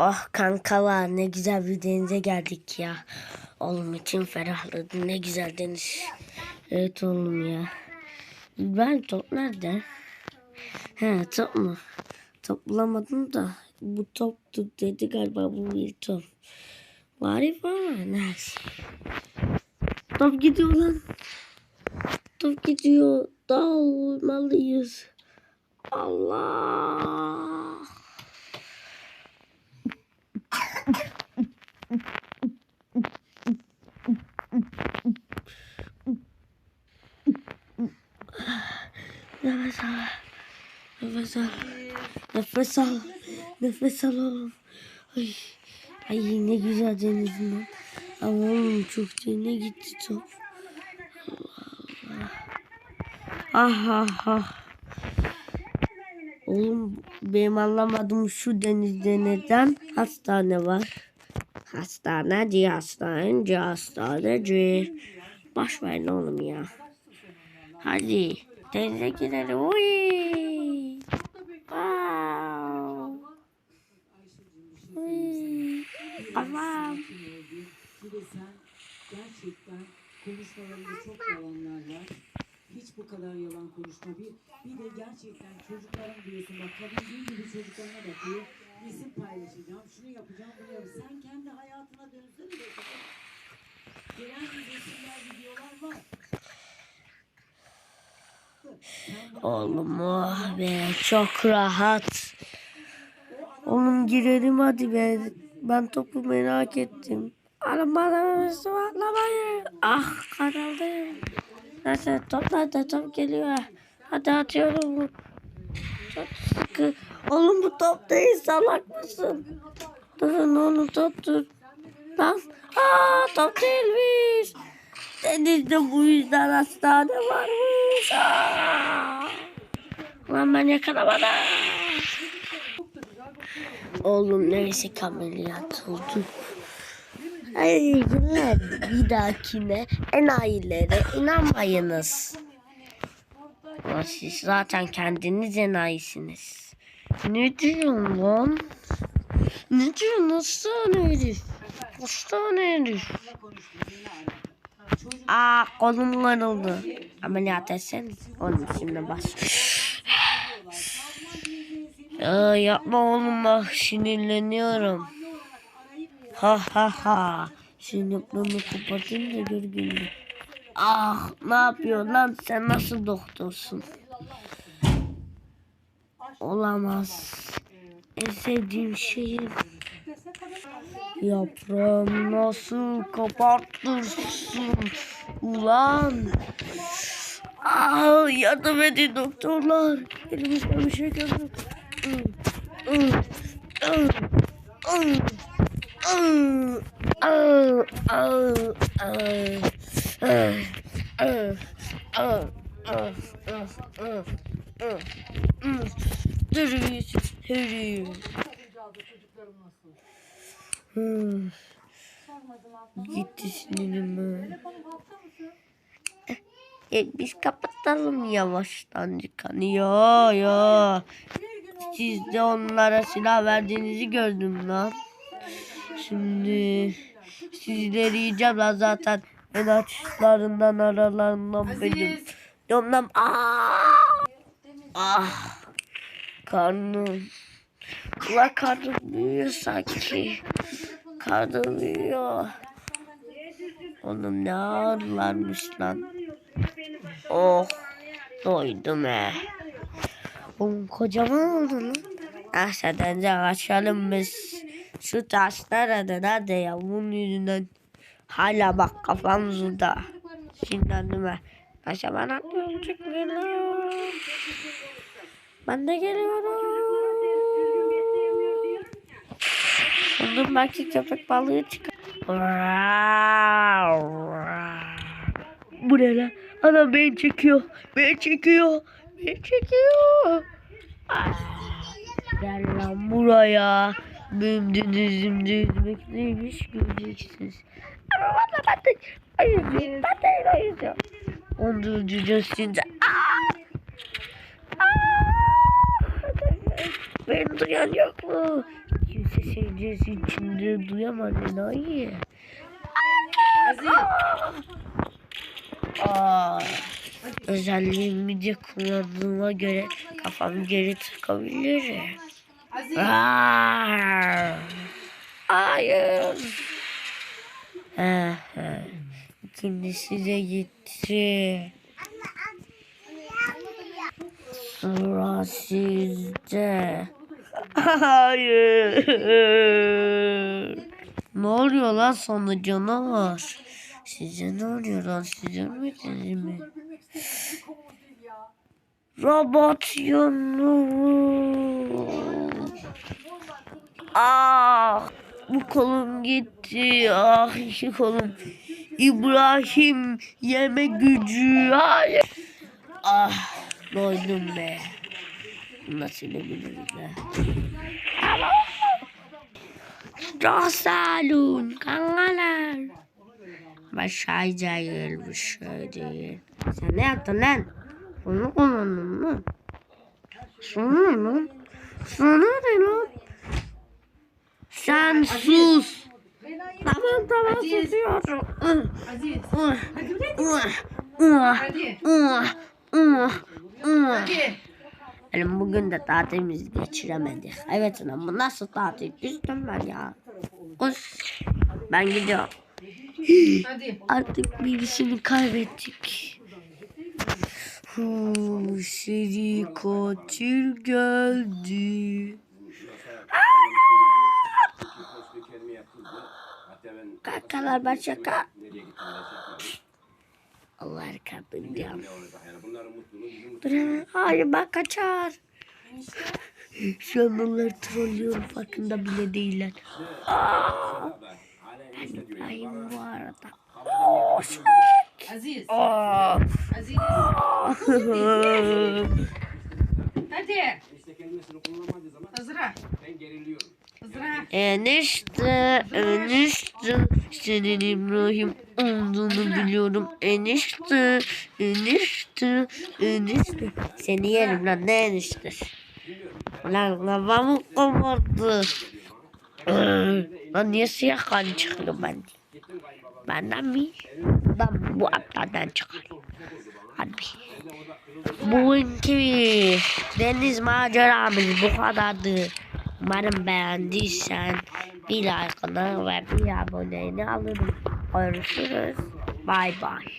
Oh kankalar ne güzel bir denize geldik ya. Oğlum için ferahladı. Ne güzel deniz. Evet oğlum ya. Ben top nerede? He top mu? Top bulamadım da. Bu toptu dedi galiba bu bir top. Bari var. Neyse. Top gidiyor lan. Top gidiyor. Dağılmalıyız. Allah. Nefes al. Nefes al. Nefes al. Nefes al oğlum. Ay, ay ne güzel denizin. Ama oğlum çok derine gitti top. Allah Allah. Ah ah ah. Oğlum benim anlamadığım şu denizde neden hastane var? Hastaneci, hastaneci, hastaneci. Boş verin oğlum ya. Hadi denize girelim. Uy. Wow. Uy. Sen gerçekten konuşmalarında çok yalanlar var. Hiç bu kadar yalan konuşma. Bir, bir de gerçekten çocuklarım diyorsun. Bak kadın gibi çocuklarına bakıyor. Resim paylaşacağım, şunu yapacağım, bunu yapacağım. Sen kendi hayatına dönsene de. Gelen resimler, videolar var. Oğlum oh be çok rahat. Oğlum girelim hadi be. Ben topu merak ettim. Arabalarımızı atlamayın. Ah karaldım. Neyse top nerede top geliyor. Hadi atıyorum. Çok sıkı. Oğlum bu top değil salak mısın? Durun oğlum top dur. Lan. Aa top değilmiş. Denizde bu yüzden hastane varmış. Lan ben yakalamadım. Oğlum neyse ki ameliyat olduk. Ay günler bir dahakine enayilere inanmayınız. Ama siz zaten kendiniz enayisiniz. Ne diyorsun lan? Ne diyorsun hastane herif? Hastane herif. Aa kolum kırıldı. Ameliyat etseniz. Oğlum şimdi bas. Ya yapma oğlum bak sinirleniyorum. Ha ha ha. Sinirlerimi kapatayım da gör gününü. Ah ne yapıyor lan sen nasıl doktorsun? Olamaz. En sevdiğim şeyim. Yaprağımı nasıl kapatırsın ulan? Ah yardım edin doktorlar. Elimizde bir şey görmüyor. Gitti sinirimi. E, biz kapatalım yavaştan dükkanı. Ya ya. Siz de onlara silah verdiğinizi gördüm lan. Şimdi sizleri yiyeceğim lan zaten. En açlarından aralarından benim. Domlam ah. Ah. Karnım. Ulan karnım büyüyor sanki. Büyüyor. Oğlum ne ağırlarmış lan. Oh. Doydum he. Oğlum kocaman oldu lan. Neyse denize kaçalım biz. Şu taşlar adı nerede ya? Bunun yüzünden hala bak kafam zurda. Sinirlendim he. Neyse ben atlıyorum çıkmıyorum. Ben de geliyorum. Bunun belki köpek balığı çıkar. Bu ne lan? Ana beni çekiyor. Beni çekiyor. Beni çekiyor. Gel lan buraya. Benim denizimde yüzmek neymiş göreceksiniz. Ama ben de ayıcıyım. Ben de ayıcıyım. Ondan önce Justin'de. Ah! Ah! Beni duyan yok mu? Kimse secdesi içinde duyamaz enayi. Aziz. Aa, özelliğimi de kullandığıma göre kafamı geri takabilirim. Aziz. Aa, hayır. He he. İkincisi de gitti. Sıra sizde. Hayır. Ne oluyor lan sana canavar? Size ne oluyor lan? Size mi dedi mi? Robot Yunus. Ah bu kolum gitti. Ah iki kolum. İbrahim yeme gücü. Hayır. Ah doydum be. Nasıl biliriz be. Rosalun kangalar. Başay cahil bir şey değil. Sen ne yaptın lan? Onu kullandın mı? Sana lan? Sana ne lan? Sen sus. Tamam tamam Aziz. susuyorum. Aziz. Hadi Hadi. uh, uh. Hadi. Yani bugün de tatilimizi geçiremedik. Evet lan bu nasıl tatil? Üzgün ben ya. Us. Ben gidiyorum. Hadi. Artık birisini kaybettik. Huu, seri katil geldi. Kakalar başaka. Allah kadıncan. Dur. Hayır bak kaçar. Şu an onları trollüyorum farkında bile değiller. Aa, ben İbrahim bu arada. Shit. Aziz. Aa. Aziz. Hadi. Hazıra. Hazıra. Enişte, enişte, senin İbrahim olduğunu biliyorum. Enişte, enişte, enişte. Seni yerim lan ne enişte? Lan kafamı kopardı. Ee, Lan niye siyah kan çıkıyor benden? Benden mi? Ben bu aptaldan çıkar. Hadi. Bugünkü deniz maceramız bu kadardı. Umarım beğendiysen bir like'ını ve bir aboneni alırım. Görüşürüz. Bay bay.